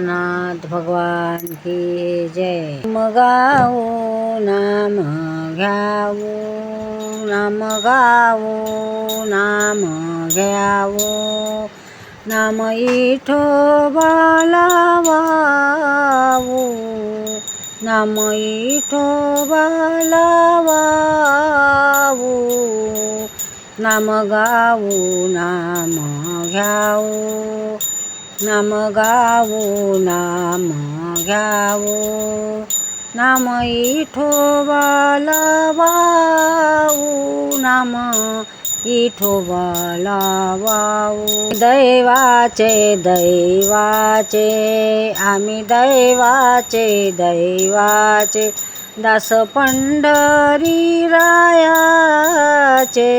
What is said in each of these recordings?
नाथ भगवान की जय। गाऊ नाम घ्याऊ नाम गाऊ नाम घ्याऊ। नाम इठो बालावाऊ नाम इठो बालावाऊ। नाम गाऊ नाम घ्याऊ। नाम गावू नाम घ्यावो. नाम इठोबाला वाऊ नाम इठोबाला वाऊ दैवाचे दैवाचे. आम्ही दैवाचे दैवाचे. दास पंढरी रायाचे.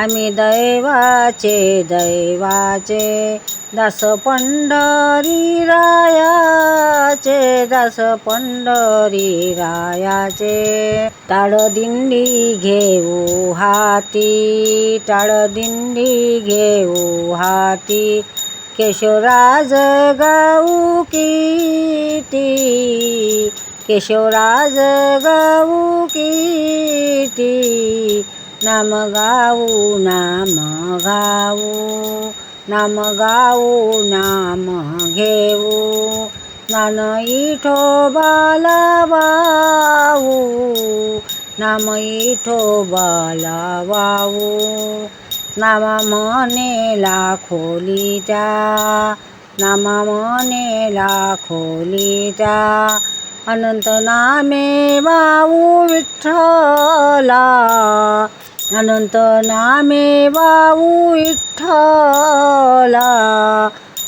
आम्ही दैवाचे दैवाचे. दास पंढरी रायाचे दास पंढरी रायाचे. टाळ दिंडी घेऊ हाती टाळ दिंडी घेऊ हाती. केशवराज गाऊ किती केशवराज गाऊ किती नाम गाऊ नाम गाऊ नाम गाऊ नाम घेऊ नान इठो बालावाऊ नाम इठो बालवाऊ नाम मने लाखोलिता नाम मने लाखोलिता अनन्त नामे बाऊ विठला अनंत नामे वाऊ विठ्ठला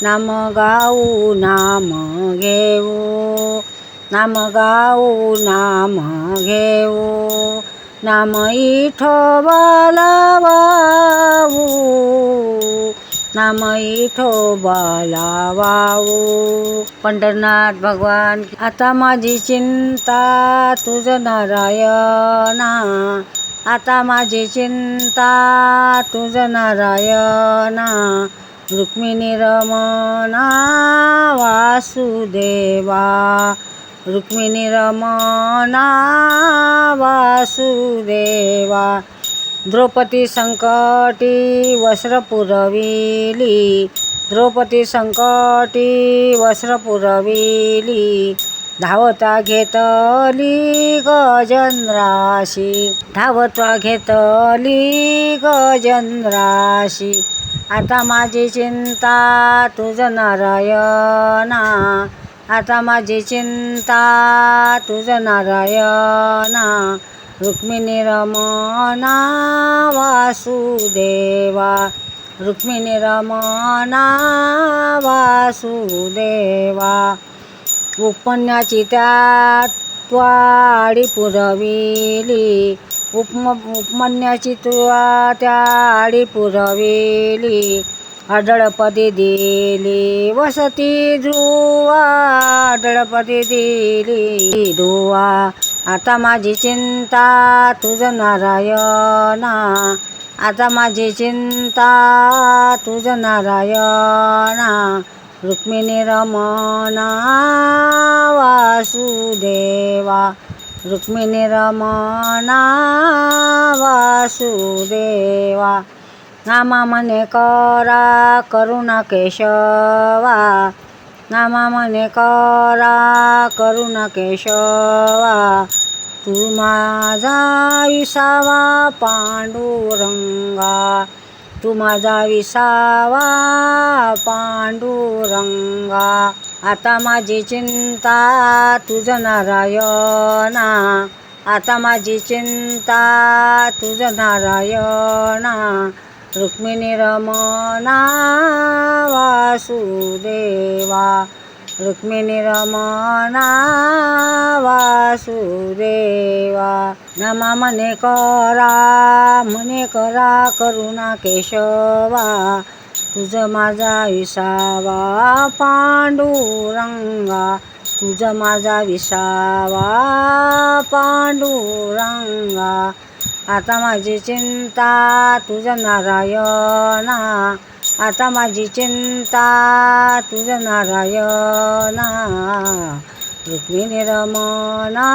नाम गाऊ नाम घेऊ. नाम गाऊ नाम घेऊ. नाम इठोबाला वाऊ नाम इठोबाला वाऊ पंढरनाथ भगवान आता माझी चिंता तुझ नारायणा. आता माझी चिंता तुझ नारायणा रुक्मिणी रमणा वासुदेवा. रुक्मिणी रमणा वासुदेवा. द्रौपदी संकटी वस्त्र पुरविली द्रौपदी संकटी वस्त्र पुरविली धावता घेतली गजनराशी धावता घेतली गजनराशी आता माझी चिंता तुझ नारायणा. आता माझी चिंता तुझ नारायणा. रुक्मिणी रमणा वासुदेवा. रुक्मिणी रमणा वासुदेवा. उपन्याची त्या त्वाडी पुरविली. उपम उपमन्याची तुवा त्या पुरविली. अडळपदी दिली. वसती ध्रुवा अडळपदी दिली. ध्रुवा आता माझी चिंता तुझ नारायणा. आता माझी चिंता तुझ नारायणा. रुक्मिणी रमणा वासुदेवा रुक्मिणी रमणा वासुदेवा नामा मने करा करुणा केशवा। नामा मने करा करुणा केशवा। तू माझा विसावा पांडुरंगा। तू माझा विसावा पांडुरंगा. आता माझी चिंता तुझं नारायणा. आता माझी चिंता तुझं नारायणा. रुक्मिणी रमणा वासुदेवा. रुक्मिणी रमणा वासुदेवा. नमा मने करा मने करा करुणा केशवा तुझ माझा विसावा पांडुरंगा तुझ माझा विसावा पांडुरंगा. आता माझी चिंता तुझ नारायणा आता माझी चिंता तुझं नारायणा. रुक्मिणी रमणा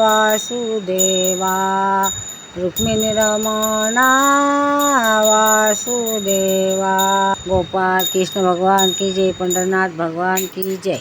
वासुदेवा रुक्मिणी रमणा वासुदेवा गोपाल कृष्ण भगवान की जय पंढरनाथ भगवान की जय